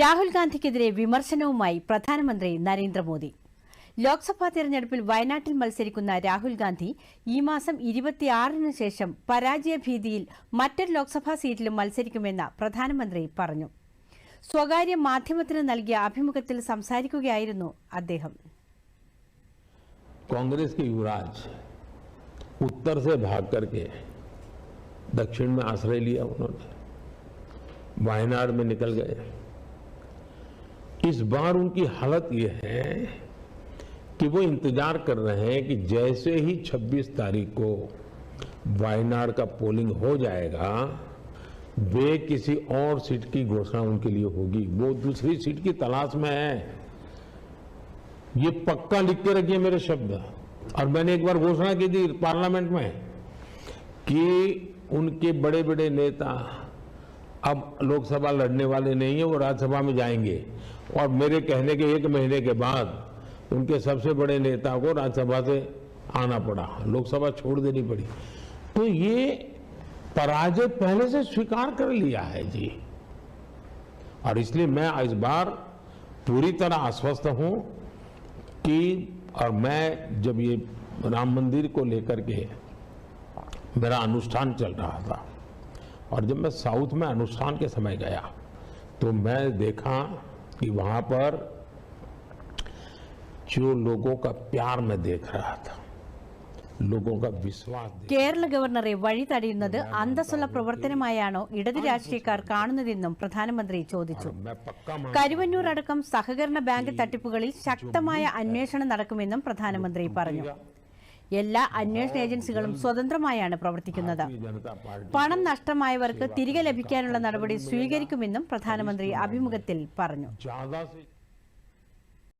രാഹുൽ ഗാന്ധിക്കെതിരെ വിമർശനവുമായി പ്രധാനമന്ത്രി നരേന്ദ്രമോദി ലോക്സഭാ തെരഞ്ഞെടുപ്പിൽ വയനാട്ടിൽ മത്സരിക്കുന്ന രാഹുൽ ഗാന്ധി ഈ മാസം ഇരുപത്തിയാറിന് ശേഷം പരാജയ ഭീതിയിൽ മറ്റൊരു ലോക്സഭാ സീറ്റിലും മത്സരിക്കുമെന്ന് പ്രധാനമന്ത്രി പറഞ്ഞു സ്വകാര്യ മാധ്യമത്തിന് നൽകിയ അഭിമുഖത്തിൽ സംസാരിക്കുകയായിരുന്നു അദ്ദേഹം कांग्रेस के युवराज उत्तर से भाग करके दक्षिण में आश्रय लिया उन्होंने वायनाड में निकल गए इस बार उनकी हालत यह है कि वो इंतज़ार कर रहे हैं कि जैसे ही 26 तारीख को वायनाड का पोलिंग हो जाएगा, वे किसी और सीट की घोषणा उनके लिए होगी। वो दूसरी सीट की तलाश में है। ये पक्का लिख के रखिए मेरे शब्द। और मैंने एक बार घोषणा की थी पार्लियामेंट में कि उनके बड़े बड़े नेता अब लोकसभा लड़ने वाले नहीं है, वो राज्यसभा में जाएँगे। और मेरे कहने के एक महीने के बाद उनके सबसे बड़े नेता को राज्यसभा से आना पड़ा। लोकसभा छोड़ देनी पड़ी। तो ये पराजय पहले से स्वीकार कर लिया है जी। और इसलिए मैं इस बार पूरी तरह आश्वस्त हूँ कि और मैं जब ये राम मंदिर को लेकर के मेरा अनुष्ठान चल रहा था और जब मैं साउथ में अनुष्ठान के समय गया तो मैं देखा कि वहां पर जो लोगों का प्यार मैं देख रहा था लोगों का विश्वास देख കേരള ഗവർണറെ വഴി തടയുന്നത് അന്തസ്സുള്ള പ്രവർത്തനമായാണോ ഇടത് രാഷ്ട്രീയക്കാർ കാണുന്നതെന്നും പ്രധാനമന്ത്രി ചോദിച്ചു मैं पक्का मान കരുവന്നൂർ അടക്കം സഹകരണ ബാങ്ക് തട്ടിപ്പുകളിൽ ശക്തമായ അന്വേഷണം നടക്കുമെന്നും പ്രധാനമന്ത്രി പറഞ്ഞു എല്ലാ അന്വേഷണ ഏജൻസികളും സ്വതന്ത്രമായാണ് പ്രവർത്തിക്കുന്നത്. പണം നഷ്ടമായവർക്ക് തിരികെ ലഭിക്കാനുള്ള നടപടി സ്വീകരിക്കുമെന്നും പ്രധാനമന്ത്രി അഭിമുഖത്തിൽ പറഞ്ഞു.